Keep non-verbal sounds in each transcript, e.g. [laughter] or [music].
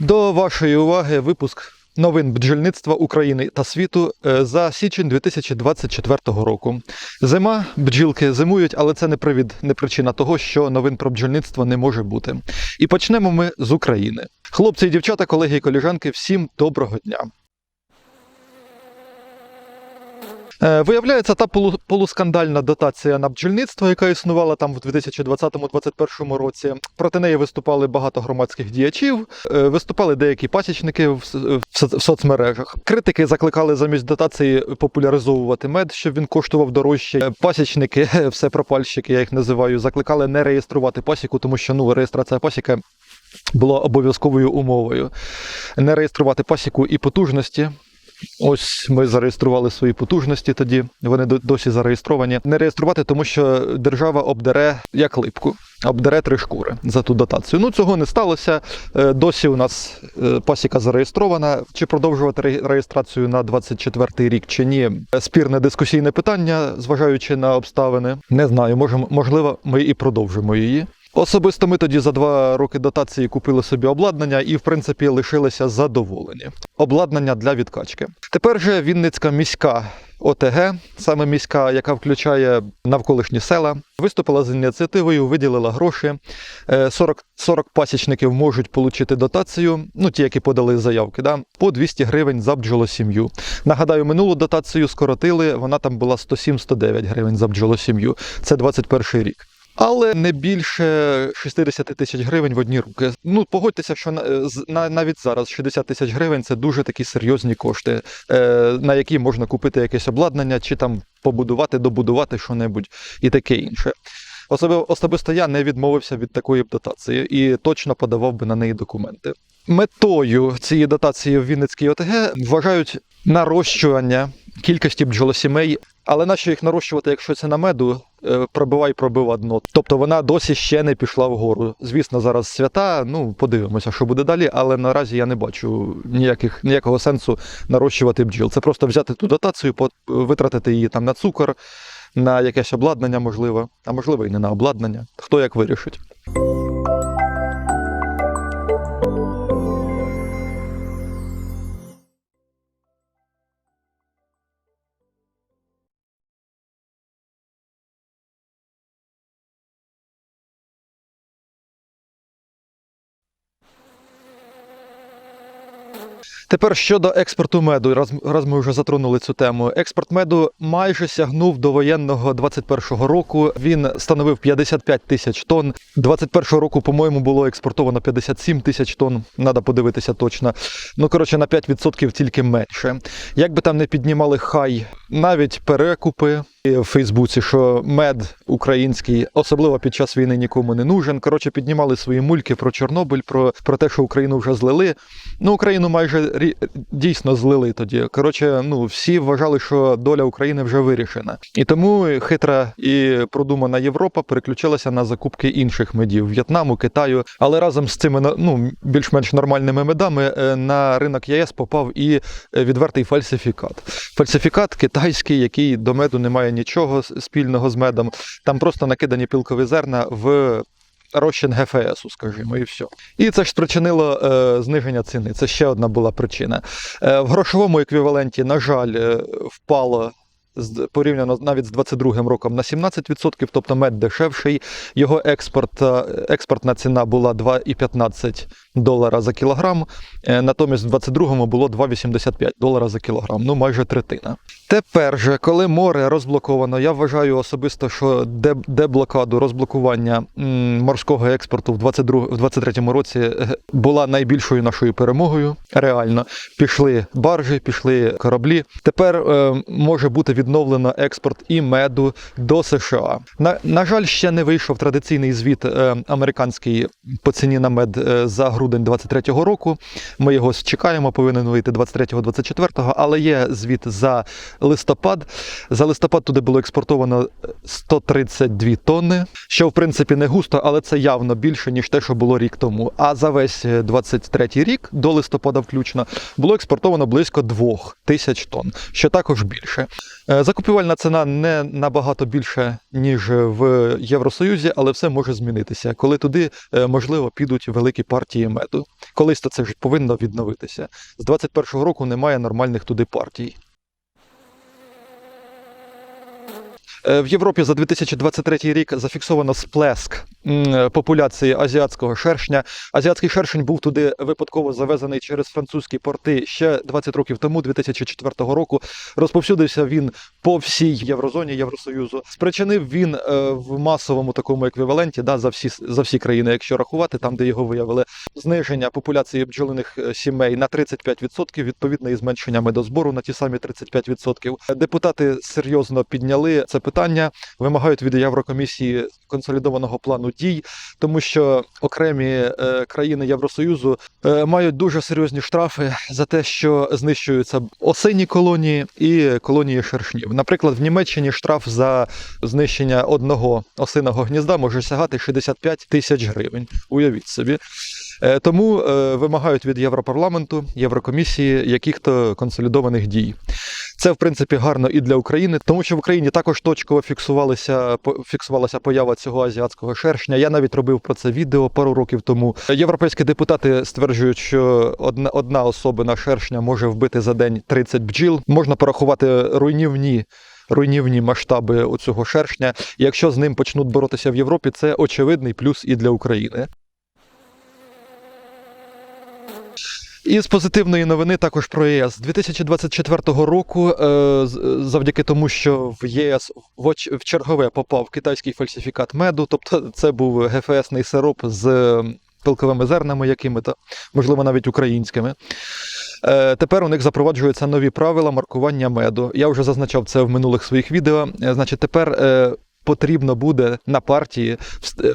До вашої уваги випуск новин бджільництва України та світу е, за січень 2024 року. Зима, бджілки зимують, але це не привід, не причина того, що новин про бджільництво не може бути. І почнемо ми з України. Хлопці і дівчата, колеги і коліжанки, всім доброго дня. Е, Виявляється, та полу- полускандальна дотація на бджільництво, яка існувала там в 2020-2021 році. Проти неї виступали багато громадських діячів, е, виступали деякі пасічники в соцмережах. Критики закликали замість дотації популяризовувати мед, щоб він коштував дорожче. Е, Пасічники, [laughs] все пропальщики, я їх називаю, закликали не реєструвати пасіку, тому що ну реєстрація пасіки була обов'язковою умовою. Не реєструвати пасіку і потужності. Ось ми зареєстрували свої потужності тоді, вони досі зареєстровані. Не реєструвати, тому що держава обдере як липку, обдере три шкури за ту дотацію. Ну цього не сталося. Е, Досі у нас е, пасіка зареєстрована. Чи продовжувати реєстрацію на 24-й рік чи ні? Спірне дискусійне питання, зважаючи на обставини. Не знаю, може, можливо, ми і продовжимо її. Особисто ми тоді за два роки дотації купили собі обладнання і, в принципі, лишилися задоволені. Обладнання для відкачки. Тепер же Вінницька міська ОТГ, саме міська, яка включає навколишні села, виступила з ініціативою, виділила гроші. Е, 40, 40 пасічників можуть отримати дотацію, ну ті, які подали заявки, да, по 200 гривень за бджолосім'ю. Нагадаю, минулу дотацію скоротили, вона там була 107-109 гривень за бджолосім'ю. Це 21 рік. Але не більше 60 тисяч гривень в одні руки. Ну погодьтеся, що на, з- на- навіть зараз 60 тисяч гривень це дуже такі серйозні кошти, е, на які можна купити якесь обладнання, чи там побудувати, добудувати що-небудь і таке інше. Особи- Особисто я не відмовився від такої б дотації і точно подавав би на неї документи. Метою цієї дотації в Вінницькій ОТГ вважають нарощування кількості бджолосімей, але нащо їх нарощувати, якщо це на меду, е, пробивай пробива дно. Тобто вона досі ще не пішла вгору. Звісно, зараз свята. Ну подивимося, що буде далі, але наразі я не бачу ніяких ніякого сенсу нарощувати бджіл. Це просто взяти ту дотацію, витратити її там на цукор, на якесь обладнання, можливо, а можливо і не на обладнання. Хто як вирішить. Тепер щодо експорту меду, раз, раз ми вже затронули цю тему. Експорт меду майже сягнув до воєнного 21-го року. Він становив 55 тисяч тонн. 21-го року, по-моєму, було експортовано 57 тисяч тонн. Надо подивитися точно. Ну коротше, на 5% тільки менше. Як би там не піднімали хай, навіть перекупи в Фейсбуці, що мед український, особливо під час війни, нікому не нужен. Коротше, піднімали свої мульки про Чорнобиль, про, про те, що Україну вже злили. Ну, Україну майже дійсно злили тоді. Коротше, ну всі вважали, що доля України вже вирішена. І тому хитра і продумана Європа переключилася на закупки інших медів В'єтнаму, Китаю. Але разом з цими ну, більш-менш нормальними медами е, на ринок ЄС попав і е, відвертий фальсифікат. Фальсифікат китайський, який до меду не має нічого спільного з медом. Там просто накидані пілкові зерна в. Розчин ГФСу, скажімо, і все. І це ж спричинило е, зниження ціни. Це ще одна була причина. Е, в грошовому еквіваленті, на жаль, е, впало порівняно навіть з 22-м роком на 17%, тобто мед дешевший. Його експорт, е, експортна ціна була 2,15 долара за кілограм. Е, натомість в 22-му було 2,85 долара за кілограм, ну майже третина. Тепер же, коли море розблоковано, я вважаю особисто, що деблокаду розблокування морського експорту в 22, в 23-му році е, була найбільшою нашою перемогою. Реально пішли баржі, пішли кораблі. Тепер е, може бути відновлено експорт і меду до США. На, на жаль, ще не вийшов традиційний звіт американський по ціні на мед за грудень 23-го року. Ми його чекаємо, повинен вийти 23-24, але є звіт за листопад. За листопад туди було експортовано 132 тонни, що в принципі не густо, але це явно більше, ніж те, що було рік тому. А за весь 23-й рік, до листопада включно, було експортовано близько 2 тисяч тонн, що також більше. Е, Закупівельна ціна не набагато більше, ніж в Євросоюзі, але все може змінитися, коли туди, е, можливо, підуть великі партії партії меду. Колись то це вже повинно відновитися. З 21-го року немає нормальних туди партій. Е, В Європі за 2023 рік зафіксовано сплеск популяції азіатського шершня. Азіатський шершень був туди випадково завезений через французькі порти ще 20 років тому, 2004 року. Розповсюдився він по всій Єврозоні Євросоюзу. Спричинив він е, в масовому такому еквіваленті да, за всі за всі країни, якщо рахувати, там де його виявили, зниження популяції бджолиних е, сімей на 35%, відповідно і зменшення медозбору на ті самі 35%. Депутати серйозно підняли це питання, вимагають від Єврокомісії консолідованого плану дій, тому що окремі е, країни Євросоюзу е, мають дуже серйозні штрафи за те, що знищуються осинні колонії і колонії шершнів. Наприклад, в Німеччині штраф за знищення одного осиного гнізда може сягати 65 тисяч гривень. Уявіть собі. Е, Тому е, вимагають від Європарламенту, Єврокомісії яких-то консолідованих дій. Це в принципі гарно і для України, тому що в Україні також точково фіксувалася по- фіксувалася поява цього азіатського шершня. Я навіть робив про це відео пару років тому. Європейські депутати стверджують, що одна, одна особина шершня може вбити за день 30 бджіл. Можна порахувати руйнівні. Руйнівні масштаби у цього шершня. Якщо з ним почнуть боротися в Європі, це очевидний плюс і для України. І з позитивної новини також про ЄС 2024 року, е, завдяки тому, що в ЄС в чергове попав китайський фальсифікат меду, тобто це був ГФСний сироп з пилковими зернами, якими-то, можливо, навіть українськими. Е, Тепер у них запроваджуються нові правила маркування меду. Я вже зазначав це в минулих своїх відео. Е, Значить, тепер потрібно буде на партії е,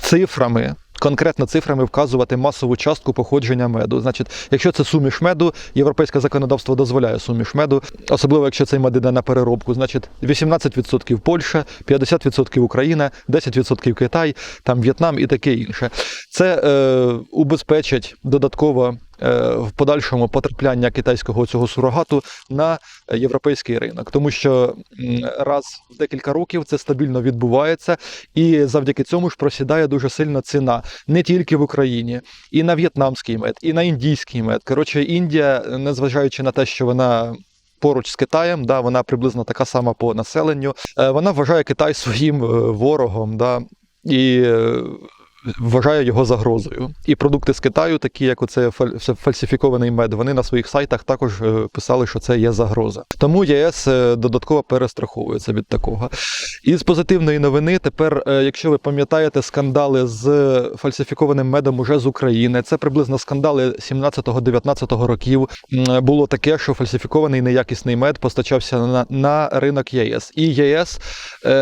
цифрами. Конкретно цифрами вказувати масову частку походження меду. Значить, якщо це суміш меду, європейське законодавство дозволяє суміш меду, особливо якщо цей мед іде на переробку. Значить, 18% Польща, 50% Україна, 10% Китай, там В'єтнам і таке інше. Це е, убезпечить додатково в подальшому потрапляння китайського цього сурогату на європейський ринок, тому що раз в декілька років це стабільно відбувається, і завдяки цьому ж просідає дуже сильно ціна не тільки в Україні, і на в'єтнамський мед, і на індійський мед. Коротше, Індія, незважаючи на те, що вона. Поруч з Китаєм, да, вона приблизно така сама по населенню. е, Вона вважає Китай своїм е, ворогом, да, і е, вважає його загрозою. І продукти з Китаю, такі як оце це фальсифікований мед, вони на своїх сайтах також е, писали, що це є загроза. Тому ЄС е, додатково перестраховується від такого. І з позитивної новини, тепер, е, якщо ви пам'ятаєте скандали з фальсифікованим медом уже з України, це приблизно скандали 17-19 років. Було таке, що фальсифікований неякісний мед постачався на, на ринок ЄС. І ЄС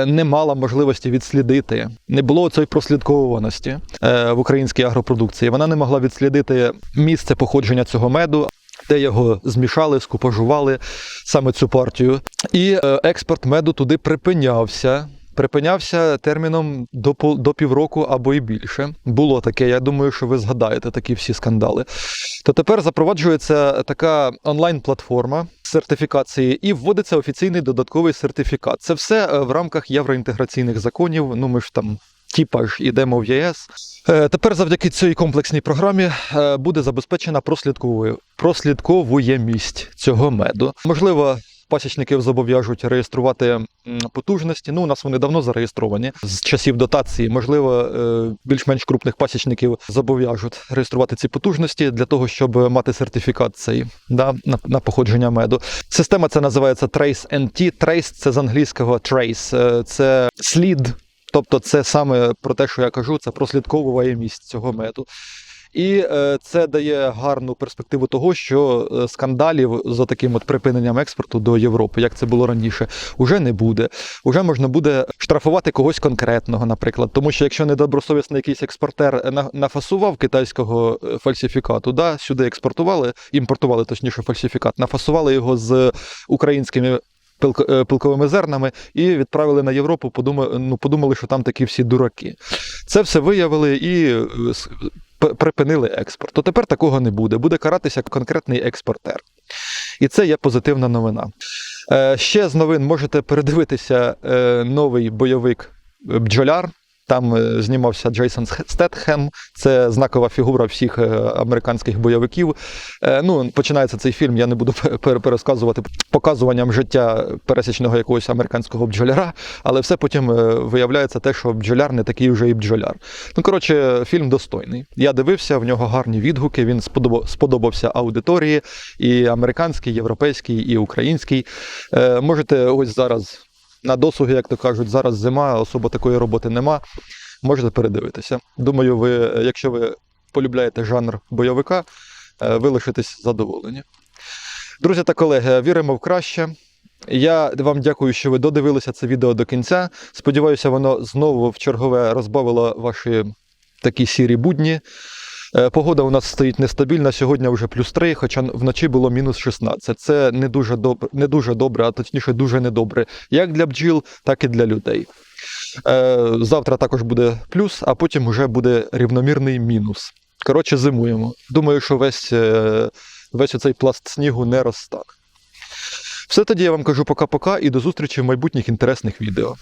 не мала можливості відслідити, не було цієї прослідковуваності е, в українській агропродукції. Вона не могла відслідити місце походження цього меду. Де його змішали, скупажували саме цю партію, і е, експорт меду туди припинявся. Припинявся терміном до до півроку або і більше. Було таке. Я думаю, що ви згадаєте такі всі скандали. То тепер запроваджується така онлайн-платформа сертифікації і вводиться офіційний додатковий сертифікат. Це все е, в рамках євроінтеграційних законів. Ну ми ж там. Тіпа ж ідемо в ЄС. Е, Тепер завдяки цій комплексній програмі е, буде забезпечена прослідковуємість цього меду. Можливо, пасічників зобов'яжуть реєструвати потужності. Ну, у нас вони давно зареєстровані з часів дотації. Можливо, е, більш-менш крупних пасічників зобов'яжуть реєструвати ці потужності для того, щоб мати сертифікат цей да, на, на походження меду. Система це називається Trace NT. Trace – це з англійського trace, це слід. Тобто, це саме про те, що я кажу, це прослідковуємість цього меду. І е, це дає гарну перспективу того, що е, скандалів за таким от припиненням експорту до Європи, як це було раніше, уже не буде. Уже можна буде штрафувати когось конкретного, наприклад. Тому що якщо недобросовісний якийсь експортер на- нафасував китайського е, фальсифікату, да, сюди експортували, імпортували точніше фальсифікат, нафасували його з українськими. Е, Пилковими зернами і відправили на Європу, подумали, ну, подумали, що там такі всі дураки. Це все виявили і е, припинили експорт. То тепер такого не буде. Буде каратися конкретний експортер. І це є позитивна новина. Е, Ще з новин можете передивитися новий бойовик бджоляр. Там е, знімався Джейсон Стетхем, це знакова фігура всіх е, американських бойовиків. Е, Ну, починається цей фільм, я не буду [laughs] пер- пер- пересказувати показуванням життя пересічного якогось американського бджоляра, але все потім виявляється те, що бджоляр не такий вже і бджоляр. Ну, коротше, фільм достойний. Я дивився, в нього гарні відгуки. Він сподобав, сподобався аудиторії, і американській, і європейській, і українській. Е, можете ось зараз на досуги, як то кажуть, зараз зима, особо такої роботи нема. Можете передивитися. Думаю, ви, якщо ви полюбляєте жанр бойовика, е, ви лишитесь задоволені. Друзі та колеги, віримо в краще. Я вам дякую, що ви додивилися це відео до кінця. Сподіваюся, воно знову в чергове розбавило ваші такі сірі будні. Е, Погода у нас стоїть нестабільна. Сьогодні вже плюс 3, хоча вночі було мінус 16. Це не дуже добре, не дуже добре, а точніше дуже недобре, як для бджіл, так і для людей. Е, Завтра також буде плюс, а потім вже буде рівномірний мінус. Коротше, зимуємо. Думаю, що весь, е, весь оцей пласт снігу не розтане. Все тоді я вам кажу пока-пока і до зустрічі в майбутніх інтересних відео.